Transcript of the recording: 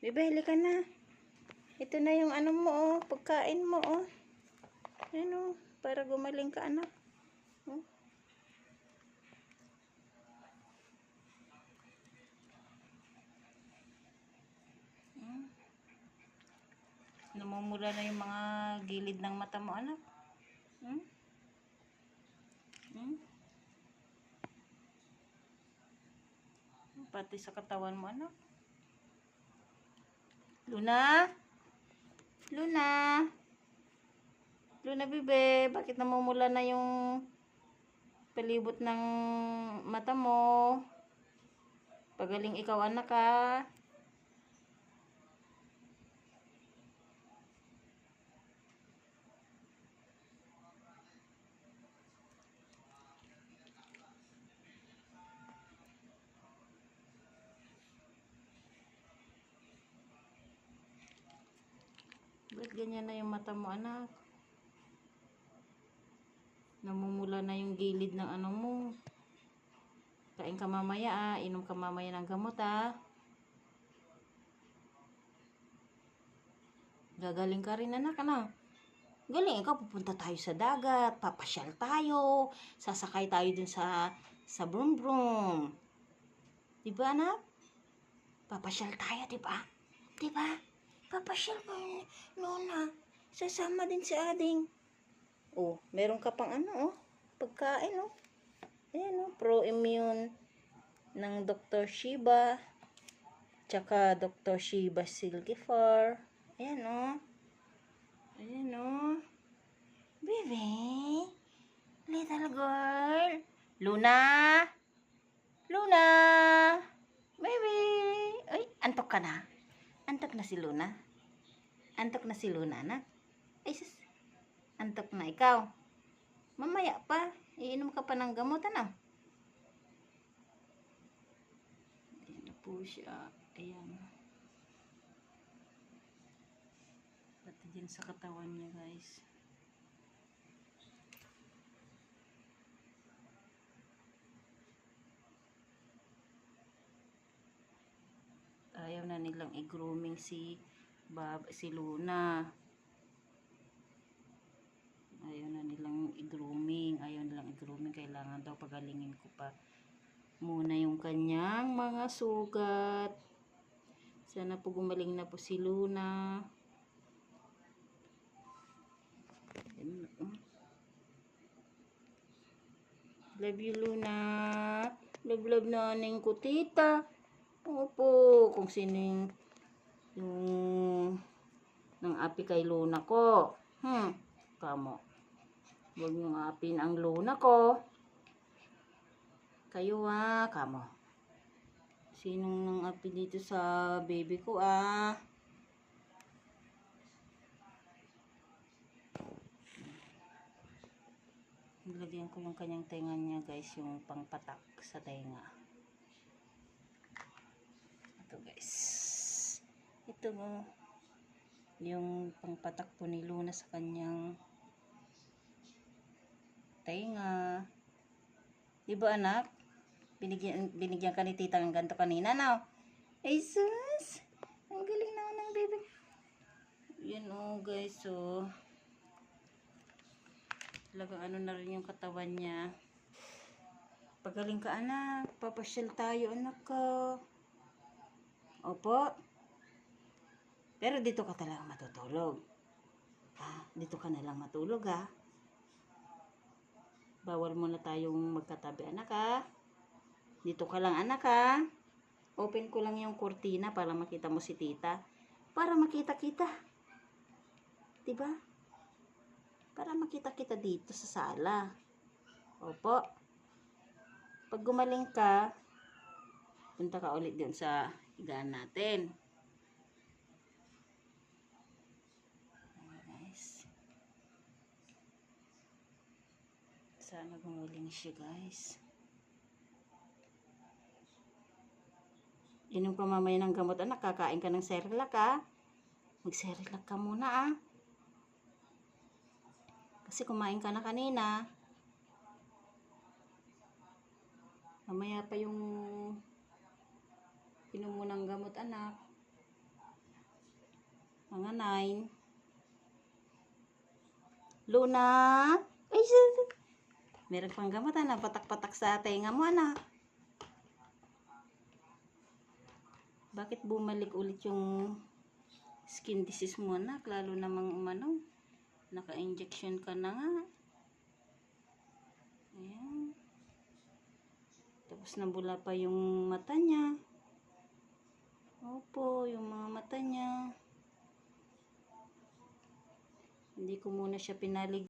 Bibili ka na. Ito na yung ano mo, oh. Pagkain mo, oh. Ano, para gumaling ka, anak. Hmm? Hmm? Na yung mga gilid ng mata mo, anak. Hmm? Hmm? Pati sa katawan mo, anak. Luna? Luna? Luna, bebe, bakit namumula na yung palibot ng mata mo? Pagaling ikaw, anak, ha? Ba't ganyan na yung mata mo, anak? Namumula na yung gilid ng ano mo. Kain ka mamaya, ah. Inom ka mamaya ng gamot, ah. Gagaling ka rin, anak, ano? Galing ikaw, pupunta tayo sa dagat, papasyal tayo, sasakay tayo dun sa sa brum brum. Di ba, anak? Papasyal tayo, di ba? Papasyal ko ni Nona. Sasama din si Ading. Oh, meron ka pang ano, oh. Pagkain, oh. Ayan, oh. Pro-immune ng Dr. Shiba. Tsaka Dr. Shiba Silgifar. Ayan, oh. Ayan, oh. Baby. Little girl. Luna. Luna. Baby. Ay, antok ka na. Antok na si Luna. Antok na si Luna, anak. Ay, sus. Antok na ikaw. Mamaya pa. Iinom ka pa ng gamot, ano? Ayan na po siya. Ayan. Pati din sa katawan niya, guys. Ayaw na nilang i-grooming si Bab, si Luna. Ayaw na nilang i-grooming. Ayaw nilang i-grooming. Kailangan daw pagalingin ko pa muna yung kanyang mga sugat. Sana po gumaling na po si Luna. Love you, Luna. Love, love na aning ko, tita. Kung sino yung, yung ng api kay Luna ko. Hmm, kamo. Huwag niyong apin ang Luna ko. Kayo ah, kamo. Sinong nang api dito sa baby ko ah? Nilagyan ko yung kanyang tenga niya guys, yung pangpatak sa tenga. Ito guys. Ito mo. Yung pangpatak po ni Luna sa kanyang tenga. Di ba anak? Binigyan, binigyan ka ni tita ng ganito kanina na. Ay sus! Ang galing naman ng baby. Yan oh guys oh. Talagang ano na rin yung katawan niya. Pagaling ka anak. Papasyal tayo anak ko. Opo. Pero dito ka talagang matutulog. Ha? Dito ka na lang matulog ha. Bawal muna tayong magkatabi anak ha. Dito ka lang anak ha. Open ko lang yung kurtina para makita mo si tita. Para makita kita. Diba? Para makita kita dito sa sala. Opo. Pag gumaling ka, punta ka ulit dun sa higaan natin. Ayan, guys. Sana gumaling siya guys. Inom ka mamaya ng gamot anak, kakain ka ng Cerelac ha. Mag-Cerelac ka muna ah. Kasi kumain ka na kanina. Mamaya pa yung inom mo ng gamot anak. Mga nine. Luna? Ay, Meron pang gamot, anak. Patak-patak sa tenga mo, anak. Bakit bumalik ulit yung skin disease mo, anak? Lalo namang umano. Naka-injection ka na nga. Ayan. Tapos nabula pa yung mata niya. Opo, yung mga mata niya. Hindi ko muna siya pinalig